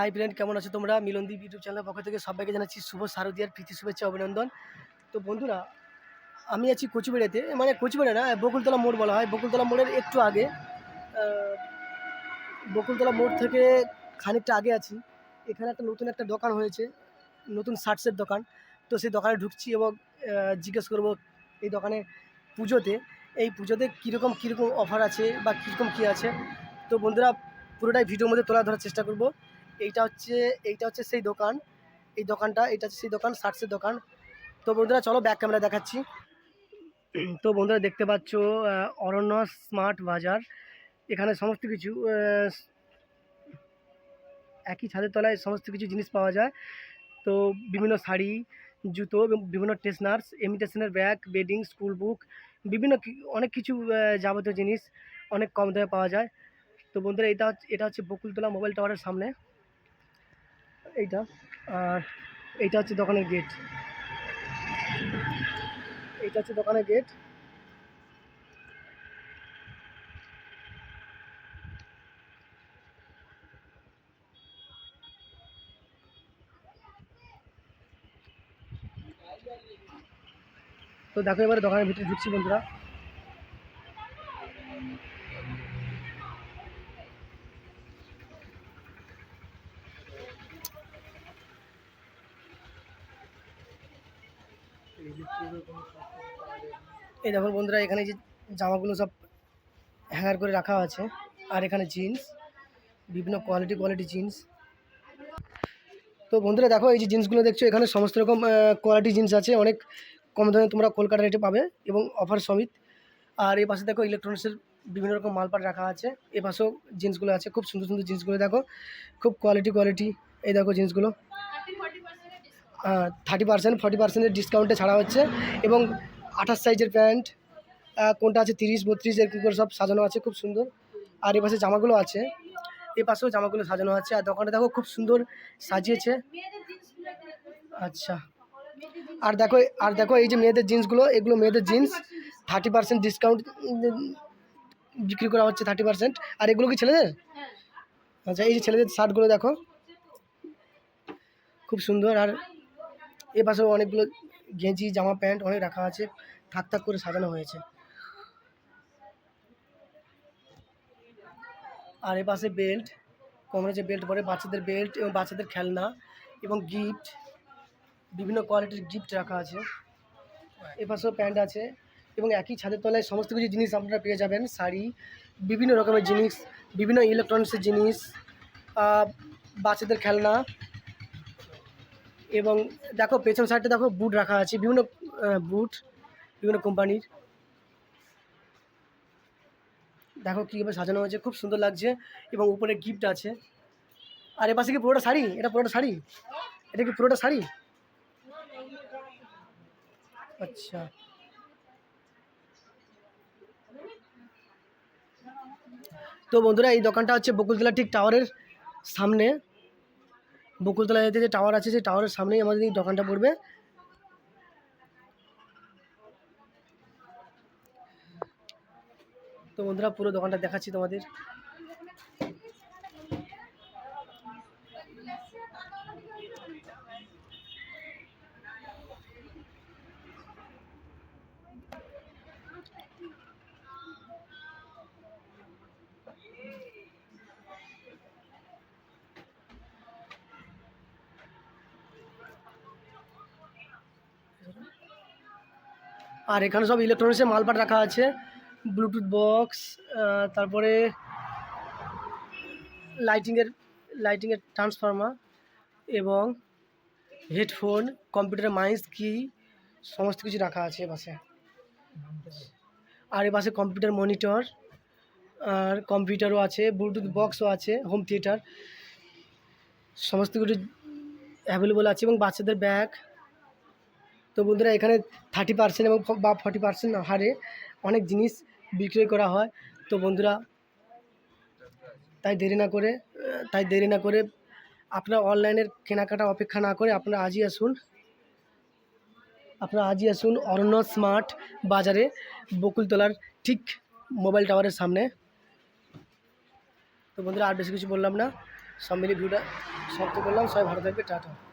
Hi friend কেমন আছো তোমরা? মিলনদীপ ইউটিউব চ্যানেলের পক্ষ থেকে সবাইকে জানাচ্ছি শুভ শারদীয়ার প্রীতি, শুভেচ্ছা, অভিনন্দন। তো বন্ধুরা, আমি আছি কচুবেড়াতে মানে কচুবেড়া না, বকুলতলা মোড় বলা হয়। বকুলতলা মোড়ের একটু আগে বকুলতলা মোড় থেকে খানিকটা আগে আছি। এখানে একটা নতুন একটা দোকান হয়েছে, নতুন শার্টসের দোকান। তো সেই দোকানে ঢুকছি এবং জিজ্ঞেস করব এই দোকানে পুজোতে। এই পুজোতে কীরকম কীরকম অফার আছে বা কীরকম কী আছে? তো বন্ধুরা, পুরোটাই ভিডিওর মধ্যে তোলা ধরার চেষ্টা করব। এইটা হচ্ছে এইটা হচ্ছে সেই দোকান। এই দোকানটা এটা হচ্ছে সেই দোকান শার্টসের দোকান। তো বন্ধুরা, চলো ব্যাক ক্যামেরা দেখাচ্ছি। তো বন্ধুরা, দেখতে পাচ্ছ অরণ্য স্মার্ট বাজার। এখানে সমস্ত কিছু একই ছাদের তলায় সমস্ত কিছু জিনিস পাওয়া যায়। তো বিভিন্ন শাড়ি, জুতো এবং বিভিন্ন টেশনার্স ইমিটেশনের ব্যাগ, বেডিং, স্কুল বুক, বিভিন্ন অনেক কিছু যাবতীয় জিনিস অনেক কম দামে পাওয়া যায়। তো বন্ধুরা, এটা এটা হচ্ছে বকুলতলা মোবাইল টাওয়ারের সামনে। এইটা। আর এইটা হচ্ছে দোকানের গেট। এইটা হচ্ছে দোকানের গেট। তো দেখো এবারে দোকানের ভিতরে ঢুকছি বন্ধুরা। এই দেখো বন্ধুরা, এখানে যে জামাগুলো সব হ্যাঙ্গার করে রাখা আছে। আর এখানে জিন্স বিভিন্ন কোয়ালিটি কোয়ালিটি জিন্স তো বন্ধুরা, দেখো এই যে জিন্সগুলো দেখছ, এখানে সমস্ত রকম কোয়ালিটি জিন্স আছে। অনেক কম দামে তোমরা কলকাতা রেটে পাবে এবং অফার সমেত। আর এই পাশে দেখো ইলেকট্রনিক্সের বিভিন্ন রকম মালপাট রাখা আছে। এ পাশেও জিন্সগুলো আছে, খুব সুন্দর সুন্দর জিন্সগুলো দেখো। খুব কোয়ালিটি কোয়ালিটি এই দেখো জিন্সগুলো থার্টি পার্সেন্ট, ফর্টি পার্সেন্টের ডিসকাউন্টে ছাড়া হচ্ছে এবং আঠাশ সাইজের প্যান্ট কোনটা আছে তিরিশ, বত্রিশ, এরকম করে সব সাজানো আছে, খুব সুন্দর। আর এ পাশে জামাগুলো আছে এ পাশেও জামাগুলো সাজানো আছে। আর দোকানটা দেখো খুব সুন্দর সাজিয়েছে। আচ্ছা। আর দেখো আর দেখো এই যে মেয়েদের জিন্সগুলো, এগুলো মেয়েদের জিন্স, থার্টি পার্সেন্ট ডিসকাউন্ট বিক্রি করা হচ্ছে থার্টি পার্সেন্ট। আর এগুলো কি ছেলেদের? আচ্ছা এই যে ছেলেদের শার্টগুলো দেখো। খুব সুন্দর। আর এ পাশেও অনেকগুলো গেঞ্জি, জামা, প্যান্ট অনেক রাখা আছে। থাক থাক করে সাজানো হয়েছে। আর এ পাশে বেল্ট কোমরে যে বেল্ট পরে বাচ্চাদের বেল্ট এবং বাচ্চাদের খেলনা এবং গিফট, বিভিন্ন কোয়ালিটির গিফট রাখা আছে। এ পাশেও প্যান্ট আছে এবং একই ছাদের তলায় সমস্ত কিছু জিনিস আপনারা পেয়ে যাবেন, শাড়ি, বিভিন্ন রকমের জিনিস, বিভিন্ন ইলেকট্রনিক্সের জিনিস বাচ্চাদের খেলনা এবং দেখো, পেছন সাইডটা দেখো বুট রাখা আছে। বিভিন্ন বুট বিভিন্ন কোম্পানির দেখো কীভাবে সাজানো হয়েছে, খুব সুন্দর লাগছে এবং উপরে গিফট আছে। আর এ পাশে কি পুরোটা শাড়ি? এটা পুরোটা শাড়ি? এটা কি পুরোটা শাড়ি? আচ্ছা। তো বন্ধুরা, এই দোকানটা হচ্ছে বকুলতলা ঠিক টাওয়ারের সামনে। বকুলতলা যেতে যে টাওয়ার আছে, সেই টাওয়ারের সামনেই আমাদের এই দোকানটা পড়বে। তো বন্ধুরা, পুরো দোকানটা দেখাচ্ছি তোমাদের। আর এখানে সব ইলেকট্রনিক্সের মালপাট রাখা আছে ব্লুটুথ বক্স তারপরে লাইটিংয়ের লাইটিংয়ের ট্রান্সফর্মার এবং হেডফোন কম্পিউটারের মাইস কি সমস্ত কিছু রাখা আছে এপাশে। আর এ এপাশে কম্পিউটার মনিটর আর কম্পিউটারও আছে ব্লুটুথ বক্সও আছে হোম থিয়েটার সমস্ত কিছু অ্যাভেলেবল আছে এবং বাচ্চাদের ব্যাগ তো বন্ধুরা, এখানে থার্টি পার্সেন্ট এবং বা ফর্টি পার্সেন্ট হারে অনেক জিনিস বিক্রয় করা হয়। তো বন্ধুরা, তাই দেরি না করে, তাই দেরি না করে আপনারা অনলাইনের কেনাকাটা অপেক্ষা না করে আপনারা আজই আসুন। আপনারা আজই আসুন অরণ্য স্মার্ট বাজারে, বকুলতলার ঠিক মোবাইল টাওয়ারের সামনে। তো বন্ধুরা, আর বেশি কিছু বললাম না। সব মিলিয়ে ভিডিওটা সমাপ্ত করলাম। সবাই ভালো থাকবে। টাটা।